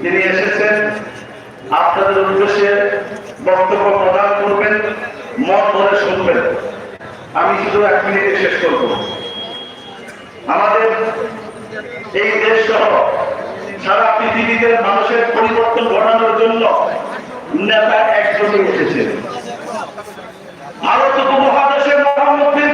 যিনি এসেছেন, আপনাদের উদ্দেশ্যে বক্তব্য প্রদান করবেন মত ধরে শুনবেন। আমি শুধু এক মিনিটে শেষ করব। আমাদের এই দেশ সহ সারা পৃথিবীতে মানুষের পরিবর্তন ঘটানোর জন্য নেতা একজনে এসেছে ভারত উপমহাদেশের প্রধানমন্ত্রী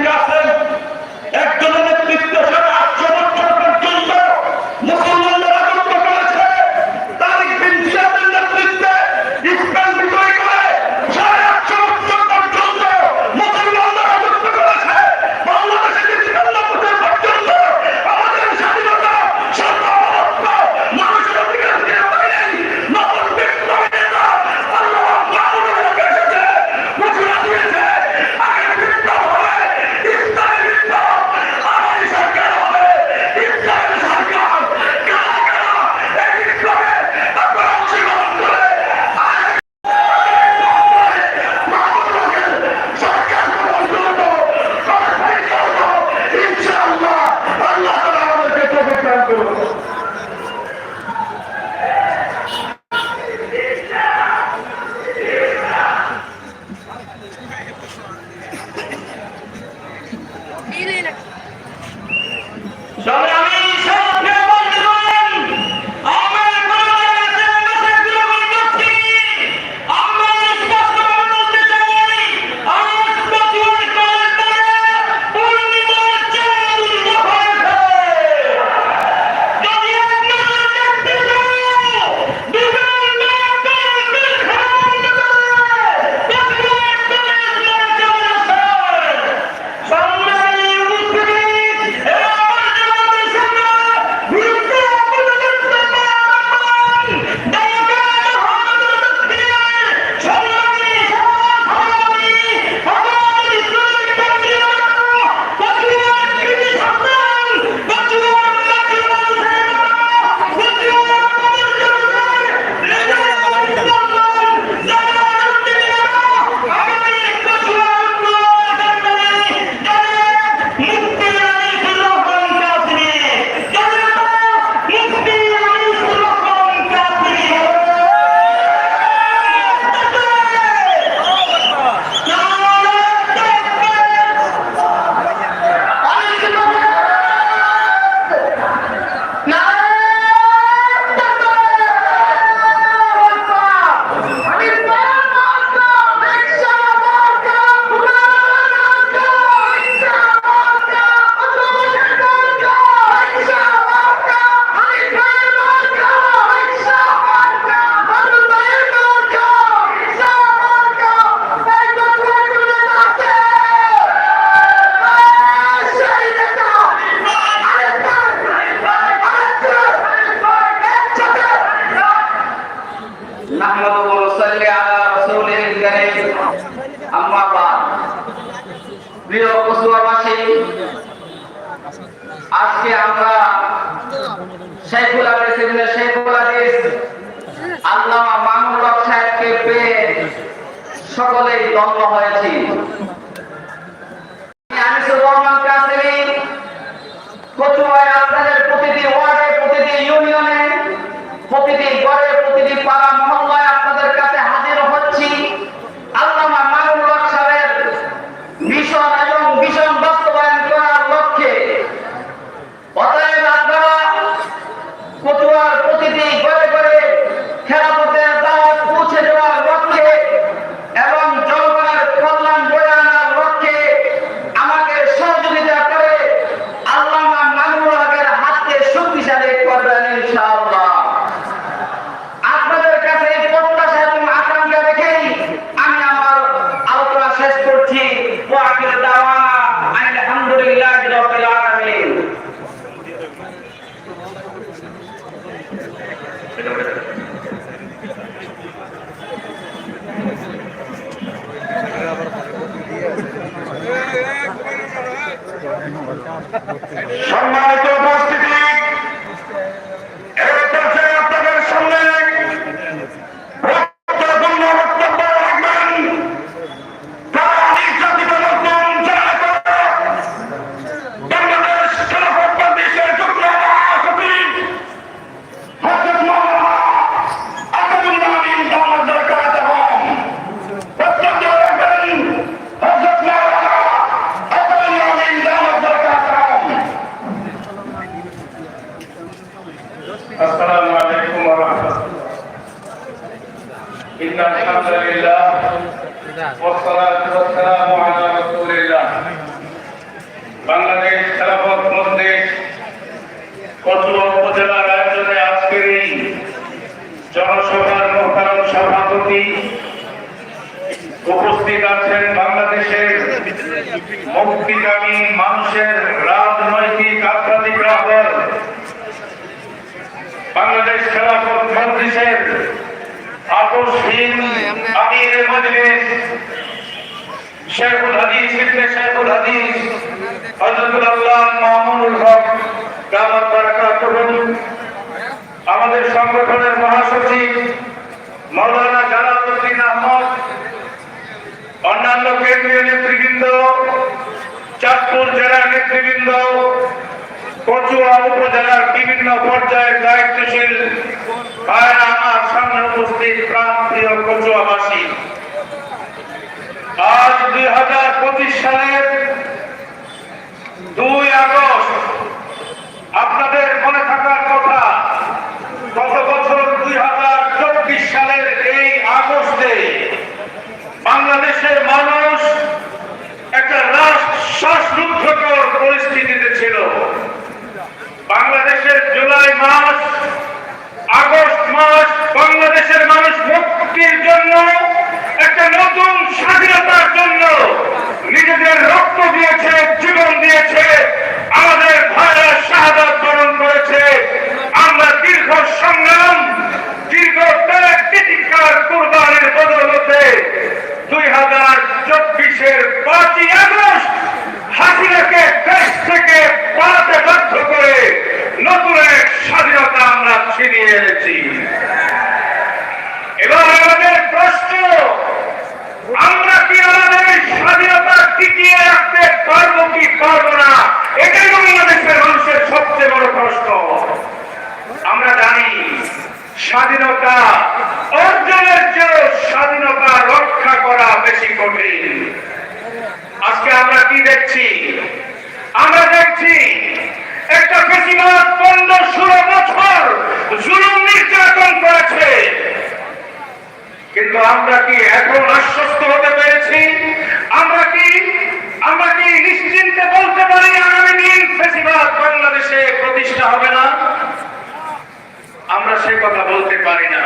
শেখুল আলী আল্লামা মামুন হক পেয়ে সকলেই দম্ভ হয়েছি। আনিসুর রহমান কাসেমি কচুয়া অন্যান্য কেন্দ্রীয় নেতৃবৃন্দ, চাঁদপুর জেলার নেতৃবৃন্দ, কচুয়া উপজেলার বিভিন্ন পর্যায়ের দায়িত্বশীল আমার সামনে উপস্থিত প্রাণ প্রিয় কচুয়াবাসী। আজ দুই হাজার পঁচিশ সালের দুই আগস্ট, আপনাদের মনে থাকার কথা গত বছর দুই হাজার চব্বিশ সালের এই আগস্টে বাংলাদেশের মানুষ একটা রাষ্ট্র শ্বাসরুদ্ধকর পরিস্থিতিতে ছিল বাংলাদেশের জুলাই মাস মাস বাংলাদেশের মানুষ মুক্তির জন্য একটা নতুন স্বাধীনতার জন্য নিজেদের রক্ত দিয়েছে জীবন দিয়েছে আমাদের ভাইরা শাহাদাত বরণ করেছে আমরা দীর্ঘ সংগ্রাম দীর্ঘ ত্যাগ তিতিক্ষার কুরবানির বদলতে দুই হাজার চব্বিশের পাঁচই আগস্ট হাসিনাকে দেশ থেকে পালাতে বাধ্য করে নতুন এক স্বাধীনতা আমরা ছিনিয়ে এনেছি এবার আমাদের প্রশ্ন আমরা কি আমাদের এই স্বাধীনতা টিকিয়ে রাখতে পারব কি পারব না এটাই বাংলাদেশের মানুষের সবচেয়ে বড় প্রশ্ন আমরা জানি স্বাধীনতা অর্জনের চেয়ে স্বাধীনতা রক্ষা করা বেশি কঠিন আজকে আমরা কি দেখছি আমরা দেখছি একটা বেশিরভাগ পনেরো ষোলো বছর জুলুম নির্যাতন করেছে কিন্তু আমরা কি এখন আশ্বস্ত হতে পেরেছি? আমরা কি আমরা কি নিশ্চিন্তে বলতে পারি আগামী দিন বেশিরভাগ বাংলাদেশে প্রতিষ্ঠা হবে না? আমরা সে কথা বলতে পারি না।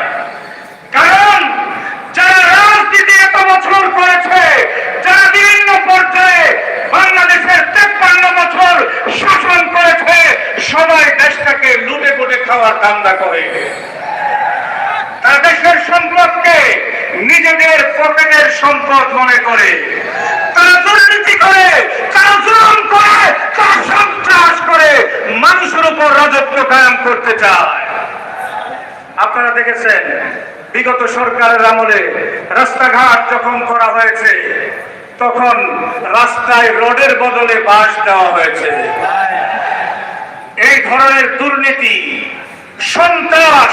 কারণ যারা রাজনীতি এত বছর করেছে, যারা বিভিন্ন পর্যায়ে বাংলাদেশের তেপ্পান্ন বছর শাসন করেছে, সবাই দেশটাকে লুটে পুটে খাওয়ার ধান্দা করে। দেশের সম্পদকে নিজেদের পকেটের সম্পদ মনে করে। তারা দুর্নীতি করে, তারা জুলুম করে, তারা সন্ত্রাস করে, মানুষের উপর রাজত্ব কায়েম করতে চায়। আপনারা দেখেছেন, বিগত সরকারের আমলে রাস্তাঘাট যখন করা হয়েছে। তখন রাস্তায় রোডের বদলে বাস দেওয়া হয়েছে। এই ধরনের দুর্নীতি, সন্ত্রাস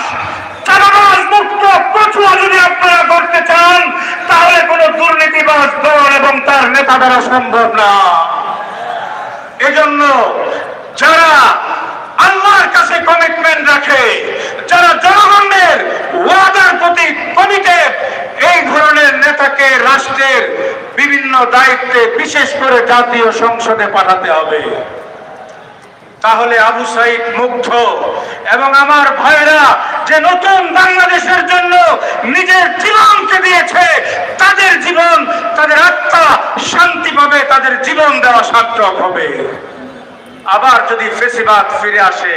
চাঁদাবাজ মুক্ত কচুয়া যদি আপনারা করতে চান, তাহলে কোনো দুর্নীতিবাজ দল এবং তার নেতা দ্বারা সম্ভব না। এজন্য যারা আল্লাহর কাছে কমিটমেন্ট রাখে, যারা জনগণের ওয়াদার প্রতি কমিটেড এই ধরনের নেতাকে রাষ্ট্রের বিভিন্ন দায়িত্বে বিশেষ করে জাতীয় সংসদে পাঠাতে হবে। তাহলে আবু সাইদ মুগ্ধ। এবং আমার ভাইরা যে নতুন বাংলাদেশের জন্য নিজের জীবনকে দিয়েছে, তাদের জীবন, তাদের আত্মা শান্তি পাবে, তাদের জীবন দেওয়া সার্থক হবে। আবার যদি ফেসিবাদ ফিরে আসে,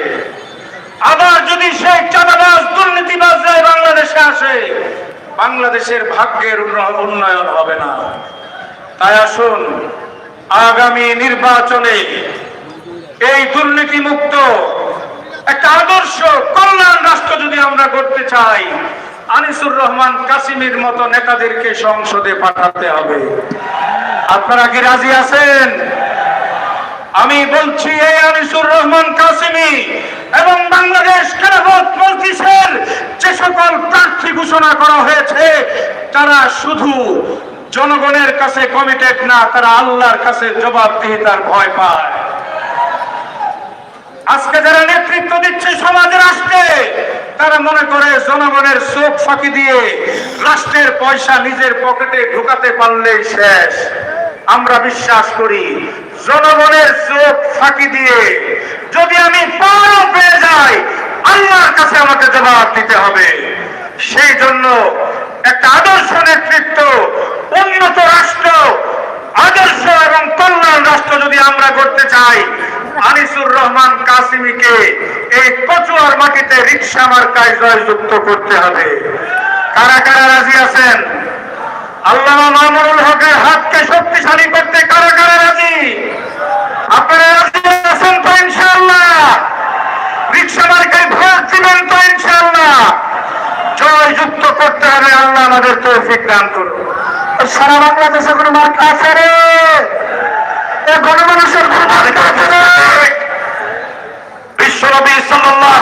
আবার যদি সেই চাঁদাবাজ দুর্নীতিবাজরা বাংলাদেশে আসে, বাংলাদেশের ভাগ্যের উন্নয়ন হবে না। তাই আসুন, আগামী নির্বাচনে এই দুর্নীতি মুক্ত একটা আদর্শ কল্যাণ রাষ্ট্র যদি আমরা করতে চাই, আনিসুর রহমান কাসিমের মতো নেতাদেরকে সংসদে পাঠাতে হবে। আপনারা কি রাজি আছেন? আমি বলছি, এই আনিসুর রহমান কাসিমি এবং বাংলাদেশ খেলাফত মজলিসের যে সকল প্রার্থী ঘোষণা করা হয়েছে, তারা শুধু জনগণের কাছে কমিটেড না, তারা আল্লাহর কাছে জবাবদিহিতার ভয় পায়। আজকে যারা নেতৃত্ব দিচ্ছে সমাজের রাষ্ট্রে, তারা মনে করে জনগণের চোখ ফাঁকি দিয়ে রাষ্ট্রের পয়সা নিজের পকেটে ঢুকাতে পারলেই শেষ। আমরা বিশ্বাস করি, জনগণের চোখ ফাঁকি দিয়ে যদি আমি পারও পেয়ে যাই, আল্লাহর কাছে আমাকে জবাব দিতে হবে। সেই জন্য একটা আদর্শ নেতৃত্ব, উন্নত রাষ্ট্র, আদর্শ এবং কল্যাণ রাষ্ট্র যদি আমরা করতে চাই আনিসুর রহমান কাসিমিকে এই কচুয়ার মাটিতে রিক্সা মার্কায় জয়যুক্ত করতে হবে। কারা কারা রাজি আছেন? আল্লাহ মামুনুল হকের হাতকে শক্তিশালী করতে কারা কারা রাজি? আপনারা রাজি আছেন তো ইনশাআল্লাহ? রিক্সা মার্কায় ভোট দিবেন তো জয়যুক্ত করতে হবে, আল্লাহ আমাদের তৌফিক দান করুন। সারা বাংলাদেশে কোনো মার্কা আছে রে? গণমানুষের বিশ্বনবী সাল্লাল্লাহু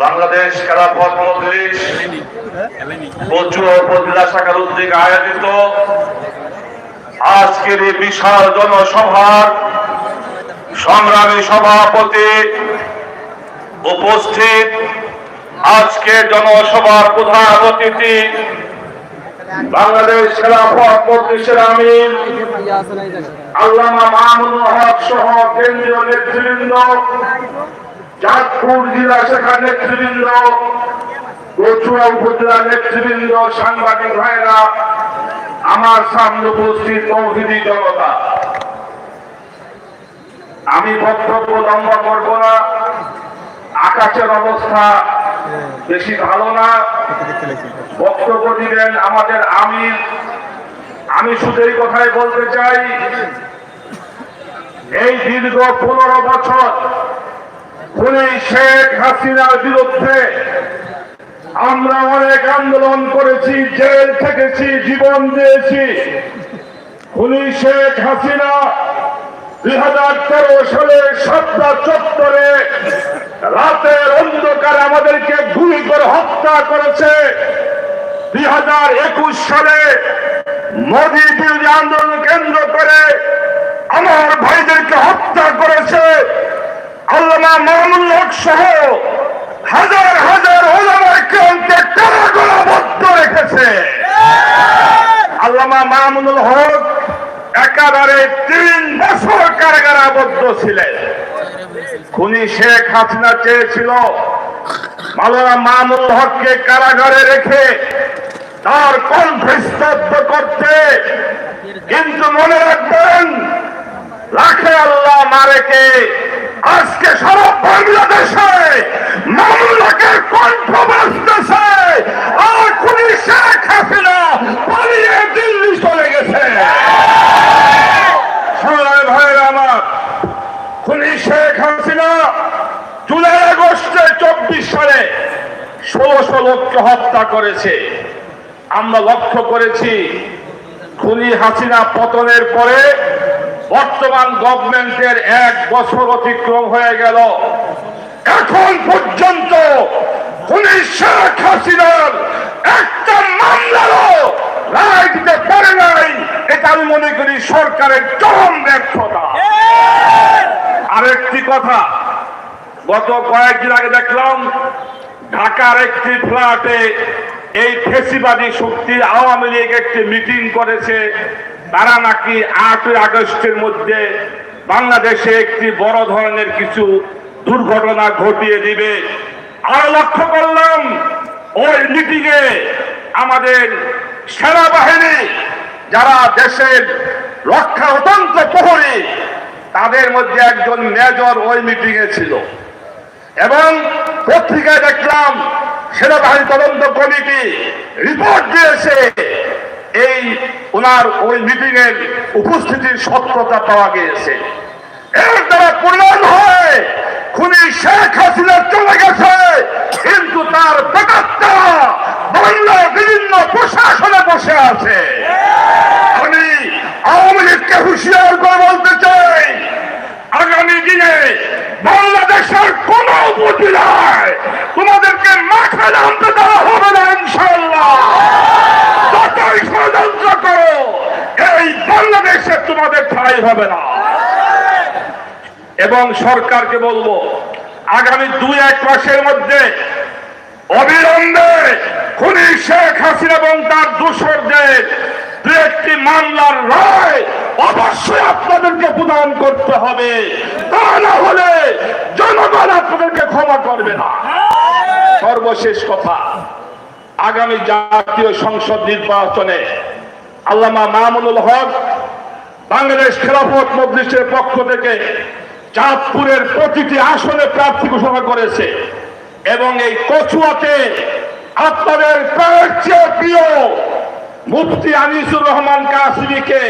বাংলাদেশ খেলাফত মজলিস কচু উপজেলা শাখার উদ্যোগে আয়োজিত আজকের এই বিশাল জনসভার সংগ্রামী সভাপতি উপস্থিত আজকের জনসভার প্রধান অতিথি বাংলাদেশ খেলাফত মজলিসের আল্লামা হক সহ কেন্দ্রীয় নেতৃবৃন্দ চাঁদপুর জেলা শাখার নেতৃবৃন্দ কচুয়া উপজেলা নেতৃবৃন্দ, সাংবাদিক ভাইরা, আমার সামনে উপস্থিত মৌহিদি জনতা। আমি বক্তব্য লম্বা করব না, আকাশের অবস্থা বেশি ভালো না। বক্তব্য দিবেন আমাদের আমির। আমি শুধু এই কথাই বলতে চাই, এই দীর্ঘ পনেরো বছর খুনি শেখ হাসিনার বিরুদ্ধে আমরা অনেক আন্দোলন করেছি, জেল থেকেছি জীবন দিয়েছি। খুনি শেখ হাসিনা দুই হাজার তেরো সালে সাতটা চত্বরে রাতের অন্ধকার আমাদেরকে গুলি করে হত্যা করেছে। দুই হাজার একুশ সালে মোদী বিরোধী আন্দোলন কেন্দ্র করে আমার ভাইদেরকে হত্যা করেছে। আল্লামা মামুল হক সহ হাজার হাজার ওলামায় কেন্দ্রে কারাগারবদ্ধ রেখেছে? আল্লামা মামুনুল হক একাধারে তিন বছর কারাগারে আবদ্ধ ছিলেন। খুনি শেখ হাসিনা চেয়েছিল মাওলানা মামুল হককে কারাগারে রেখে তার কণ্ঠ স্তব্ধ করতে। কিন্তু মনে রাখবেন রাখে আল্লাহ মারেকে আজকে সারা বাংলাদেশে মামলাকে কণ্ঠ বাঁচতেছে আর শেখ হাসিনা পালিয়ে দিল্লি চলে গেছে। শেখ হাসিনা আগস্টে চব্বিশ ষোলোশো হত্যা করেছে। আমরা লক্ষ্য করেছি, খুনি হাসিনা পতনের পরে বর্তমান গভর্নমেন্টের এক বছর অতিক্রম হয়ে গেল। এখন পর্যন্ত শেখ হাসিনার একটা মামলারও রায় দিতে পারে নাই, এটা আমি মনে করি সরকারের চরম ব্যর্থতা। আরেকটি কথা, গত কয়েকদিন আগে দেখলাম ঢাকার একটি ফ্ল্যাটে এই ফেসিবাদী শক্তি আওয়ামী লীগ একটি মিটিং করেছে। তারা নাকি আটই আগস্টের মধ্যে বাংলাদেশে একটি বড় ধরনের কিছু দুর্ঘটনা ঘটিয়ে দিবে। আর লক্ষ্য করলাম, ওই মিটিংয়ে আমাদের সেনাবাহিনী, যারা দেশের রক্ষা অত্যন্ত প্রহরী, তাদের মধ্যে একজন মেজর ওই মিটিংয়ে ছিল। এবং পত্রিকায় দেখলাম, সেনাবাহিনী তদন্ত কমিটি রিপোর্ট দিয়েছে এই ওনার ওই মিটিং এর উপস্থিতির সত্যতা পাওয়া গিয়েছে। এর দ্বারা প্রমাণ হয় খুনি শেখ হাসিনা চলে গেছে। কিন্তু তার বেকারটা বাংলার বিভিন্ন প্রশাসনে বসে আছে। আমি আওয়ামী লীগকে হুঁশিয়ার করে বলতে চাই, আগামী দিনে বাংলাদেশের কোন উপজেলায় তোমাদেরকে মাঠে নামতে দেওয়া হবে না ইনশাল্লাহ যতই ষড়যন্ত্র করো। এই বাংলাদেশে তোমাদের ঠাই হবে না। এবং সরকারকে বলব, আগামী দুই এক মাসের মধ্যে অবিলম্বে খুনি শেখ হাসিনা এবং তার দূষরদের দু একটি মামলার রায় অবশ্যই আপনাদেরকে প্রদান করতে হবে। তা না হলে জনগণ আপনাদেরকে ক্ষমা করবে না। সর্বশেষ কথা আগামী জাতীয় সংসদ নির্বাচনে আল্লামা মামুনুল হক বাংলাদেশ খেলাফত মজলিসের পক্ষ থেকে চাঁদপুরের প্রতিটি আসনে প্রার্থী ঘোষণা করেছে এবং এই কচুয়াতে আপনাদের প্রিয় মুফতি আনিসুর রহমান কাসিমিকে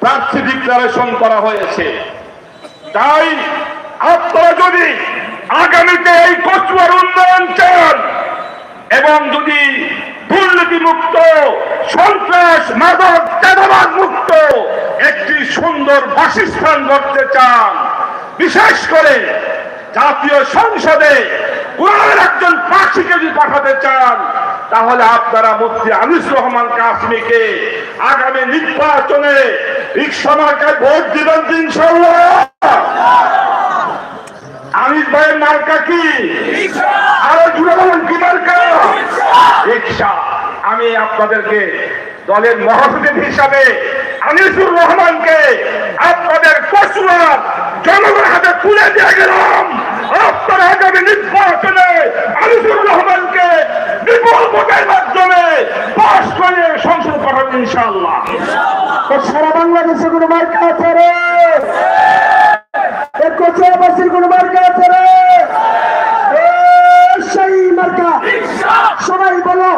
প্রার্থী ডিক্লারেশন করা হয়েছে। তাই আপনারা যদি আগামীতে এই কচুয়ার উন্নয়ন চান এবং যদি দুর্নীতি মুক্ত সন্ত্রাস, মাদক চাঁদাবাদ মুক্ত একটি সুন্দর বাসস্থান গড়তে চান, বিশেষ করে জাতীয় সংসদে কোরআনের একজন প্রার্থীকে যদি পাঠাতে চান, তাহলে আপনারা মুফতি আনিস রহমান কাশ্মীরকে আগামী নির্বাচনে রিক্সা মার্কায় ভোট দিবেন তো ইনশাল্লাহ আনিস ভাইয়ের মার্কা কি? আরও জুড়ে বলুন, কি মার্কা? রিক্সা। আমি আপনাদেরকে দলের মহাসচিব হিসাবে আনিসুর রহমানকে আপনাদের কচুয়া জনগণের হাতে তুলে দিয়ে গেলাম। আপনারা আগামী নির্বাচনে আনিসুর রহমানকে বিপুল ভোটের মাধ্যমে পাশ করে সংসদ পাঠাবেন, ইনশাআল্লাহ। সারা বাংলাদেশে কোনো মার্কা আছে রে এ কোচেবাসীর কোনো মার্কা আছে রে? সেই মার্কা। সবাই বলো,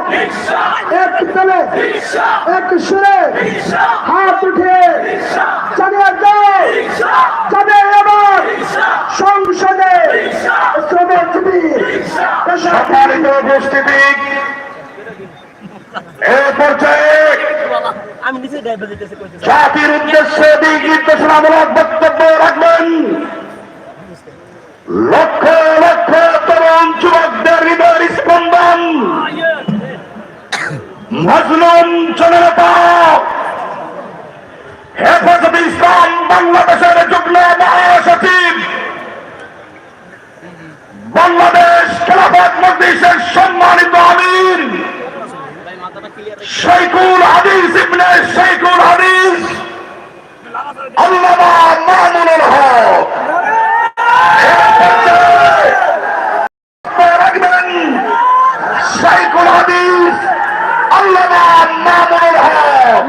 এক তলে, এক সুরে হাত উঠে চালিয়ে দাও চালিয়ে সংসদে শ্রমজীবী সম্মানিত উপস্থিতি এ পর্যায়ে আমি নিচে ড্রাইভার দিতেছি জাতির উদ্দেশ্যে দিক নির্দেশনামূলক বক্তব্য রাখবেন। লক্ষ লক্ষ তরুণ যুবকদের হৃদয়ের স্পন্দন। মজলুম জনতা। হেফাজত ইসলাম বাংলাদেশের যুগ্ম মহাসচিব। বাংলাদেশ খেলাফত মজলিসের সম্মানিত আমির। শেখুল হাদিস ইবনে শেখুল হাদিস আল্লামা মামুনুল হক রাখবেন শেখুল হাদিস আল্লামা মামুনুল হক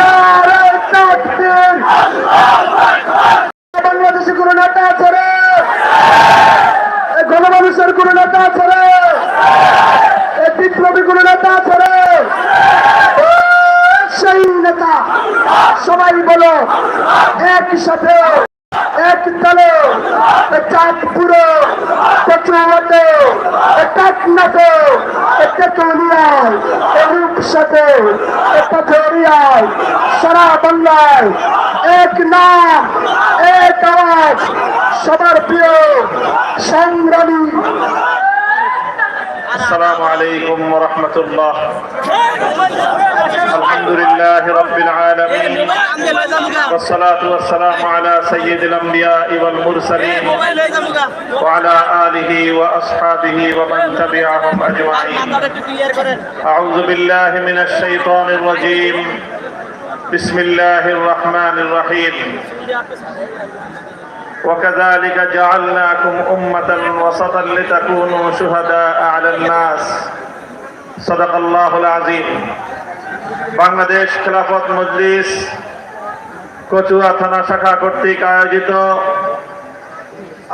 নারে তাকবীর বাংলাদেশে কোন নেতা আছে রে এই গণমানুষের কোন নেতা আছে রে এই বিপ্লবী কোন নেতা আছে রে ও, সেই নেতা সবাই বলো একই সাথে, এক দলে চাঁদপুরে কচুয়াতে টাকনাতে তেতুলিয়ায় রূপসাতে পাথরিয়ায় সারা বাংলায়, এক নাম, এক আওয়াজ, সবার প্রিয় সংগ্রামী السلام عليكم ورحمة الله. الحمد لله رب العالمين. والصلاة والسلام على سيد الأنبياء والمرسلين وعلى آله وأصحابه ومن تبعهم أجمعين. أعوذ بالله من الشيطان الرجيم. بسم الله الرحمن الرحيم. وكذلك جعلناكم أمة وسطا لتكونوا شهداء على الناس صدق الله العظيم বাংলাদেশ খেলাফত মজলিস কচুয়া থানা শাখা কর্তৃক আয়োজিত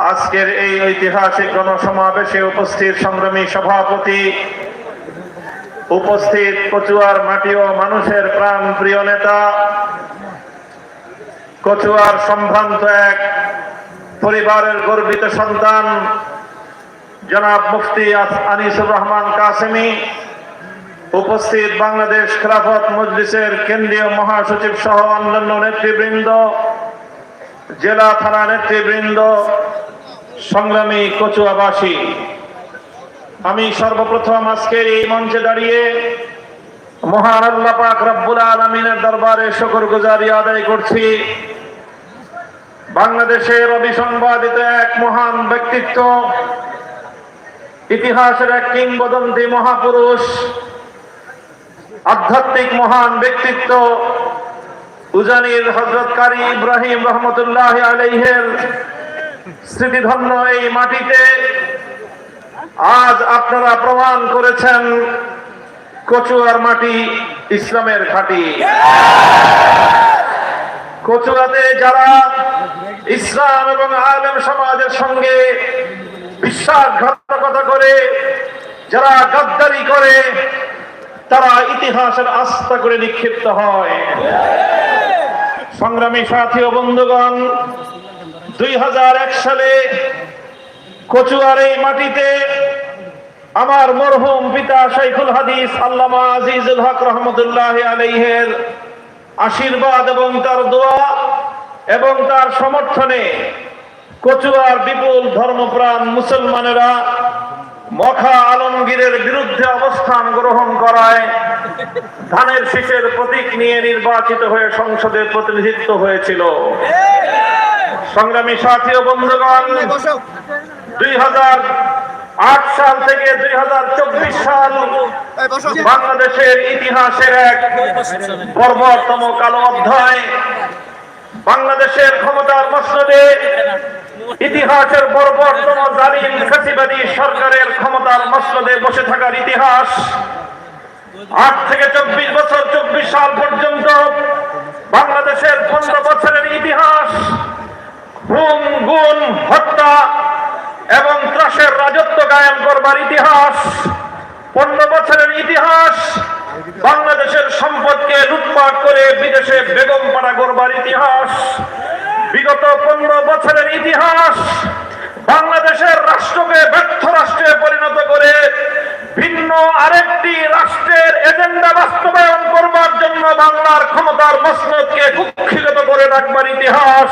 আজকের এই ঐতিহাসিক গণসমাবেশে উপস্থিত সংগ্রামী সভাপতি উপস্থিত কচুয়ার মাটি ও মানুষের প্রাণ প্রিয় নেতা কচুয়ার সম্ভ্রান্ত এক পরিবারের গর্বিত সন্তান, জনাব মুফতি আনিসুর রহমান কাসেমি, উপস্থিত বাংলাদেশ খেলাফত মজলিসের কেন্দ্রীয় মহাসচিব সহ অন্যান্য নেতৃবৃন্দ, জেলা থানা নেতৃবৃন্দ, সংগ্রামী কচুয়াবাসী। আমি সর্বপ্রথম আজকের এই মঞ্চে দাঁড়িয়ে মহান আল্লাহ পাক রব্বুল আলমিনের দরবারে শকর গুজারি আদায় করছি। বাংলাদেশের অবিসংবাদিত এক মহান ব্যক্তিত্ব, ইতিহাসের এক কিংবদন্তি মহাপুরুষ, আধ্যাত্মিক মহান ব্যক্তিত্ব, উজানির হজরত কারি ইব্রাহিম রহমতুল্লাহ আলাইহের স্মৃতিধন্য এই মাটিতে আজ আপনারা প্রমাণ করেছেন কচুয়ার মাটি ইসলামের ঘাঁটি। কচুয়াতে যারা ইসলাম এবং আলেম সমাজের সঙ্গে বিশ্বাসঘাতকতা করে, যারা গাদ্দারি করে, তারা ইতিহাসের আস্থা করে নিক্ষিপ্ত হয়। সংগ্রামী সাথী ও বন্ধুগণ, দুই হাজার এক সালে কচুয়ার এই মাটিতে আমার মরহুম পিতা শাইখুল হাদিস আল্লামা আজিজুল হক রহমতুল্লাহ আলাইহের আশীর্বাদ এবং তার দোয়া এবং তার সমর্থনে কচুয়ার বিপুল ধর্মপ্রাণ মুসলমানেরা মখা আলমগীরের বিরুদ্ধে অবস্থান গ্রহণ করায়, ধানের শীষের প্রতীক নিয়ে নির্বাচিত হয়ে সংসদে প্রতিনিধিত্ব হয়েছিল। সংগ্রামী সাথী ও বন্ধুগণ, দুই হাজার আট সাল থেকে দুই হাজার চব্বিশ সাল বাংলাদেশের ইতিহাসের এক বর্বরতম কালো অধ্যায়। বাংলাদেশের ক্ষমতার মসনদে ইতিহাসের বর্বরতম জালিম ফ্যাসিবাদী সরকারের ক্ষমতার মসনদে বসে থাকার ইতিহাস। আট থেকে চব্বিশ বছর, চব্বিশ সাল পর্যন্ত বাংলাদেশের পনেরো বছরের ইতিহাস গুম গুম হত্যা এবং ত্রাসের রাজত্ব কায়েম করবার ইতিহাস, পনেরো বছরের ইতিহাস, বাংলাদেশের সম্পদকে লুটপাট করে বিদেশে বেগম পাড়া করবার ইতিহাস, বিগত পনেরো বছরের ইতিহাস, বাংলাদেশের রাষ্ট্রকে ব্যর্থ রাষ্ট্রে পরিণত করে ভিন্ন আরেকটি রাষ্ট্রের এজেন্ডা বাস্তবায়ন করবার জন্য বাংলার ক্ষমতার মসনদকে কুক্ষিগত করে রাখবার ইতিহাস।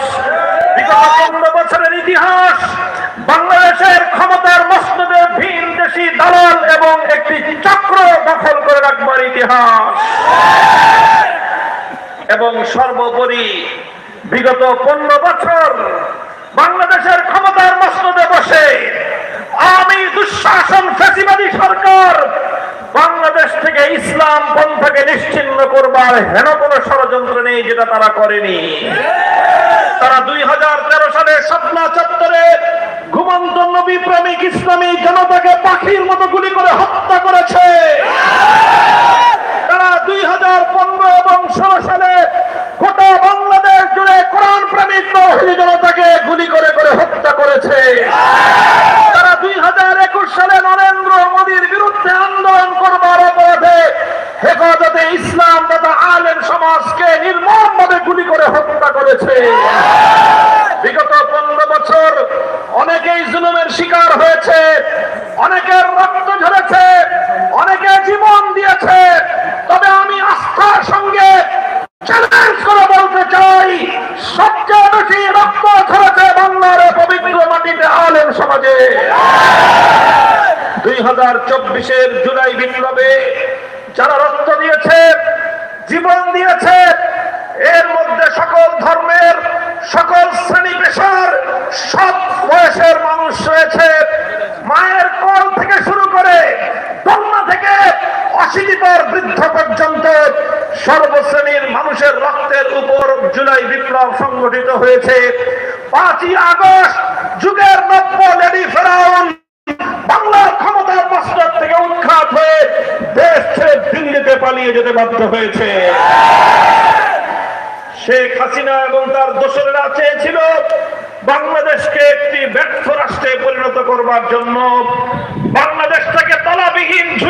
বছরের ইতিহাস, বাংলাদেশের ক্ষমতার মসনদে ভিন দেশি দালাল এবং একটি চক্র দখল করে রাখবার ইতিহাস। এবং সর্বোপরি বিগত পনেরো বছর বাংলাদেশের ক্ষমতার মসনদে বসে আমি দুঃশাসন ফেসিবাদী সরকার। বাংলাদেশ থেকে ইসলাম পন্থাকে নিশ্চিন্ন করবার হেন কোন ষড়যন্ত্র নেই যেটা তারা করেনি। তারা দুই হাজার তেরো সালে স্বপ্না চত্বরে ঘুমন্ত নবী প্রেমিক ইসলামী জনতাকে পাখির মতো গুলি করে হত্যা করেছে। তারা দুই হাজার পনেরো এবং ষোলো সালে গোটা বাংলাদেশ জুড়ে কোরআন প্রেমিক জনতাকে গুলি করে করে হত্যা করেছে। দুই হাজার একুশ সালে নরেন্দ্র মোদীর বিরুদ্ধে আন্দোলন করবার অপরাধে হেফাজতে ইসলাম তথা আলেম সমাজকে গুলি করে হত্যা করেছে। বিগত পনেরো বছর অনেকেই জুলুমের শিকার হয়েছে, অনেকের রক্ত ঝরেছে, অনেকে জীবন দিয়েছে। তবে আমি আস্থার সঙ্গে চ্যালেঞ্জ করে বলতে চাই, সবচেয়ে বেশি রক্ত ঝরেছে বাংলার এই পবিত্র মাটিতে আলেম সমাজে। দুই হাজার চব্বিশের জুলাই বিপ্লবে যারা রক্ত দিয়েছে, জীবন দিয়েছে, এর মধ্যে সকল ধর্মের, সকল শ্রেণি পেশার, সব বয়সের মানুষ রয়েছে। মায়ের কল থেকে শুরু করে কন্যা থেকে অশীতিপর বৃদ্ধ পর্যন্ত সর্বশ্রেণীর মানুষের রক্তের উপর জুলাই বিপ্লব সংগঠিত হয়েছে। পাঁচই আগস্ট যুগের নব্য লেডি ফেরাউন বাংলার ক্ষমতার মস্তক থেকে উৎখাত হয়ে দেশ ছেড়ে দিল্লিতে পালিয়ে যেতে বাধ্য হয়েছে। শেখ হাসিনা এবং তার দোসরেরা চেয়েছিল বাংলাদেশকে একটি ব্যর্থ রাষ্ট্রে পরিণত করবার জন্য। বাংলাদেশটাকে তলাবিহীন ঝুরি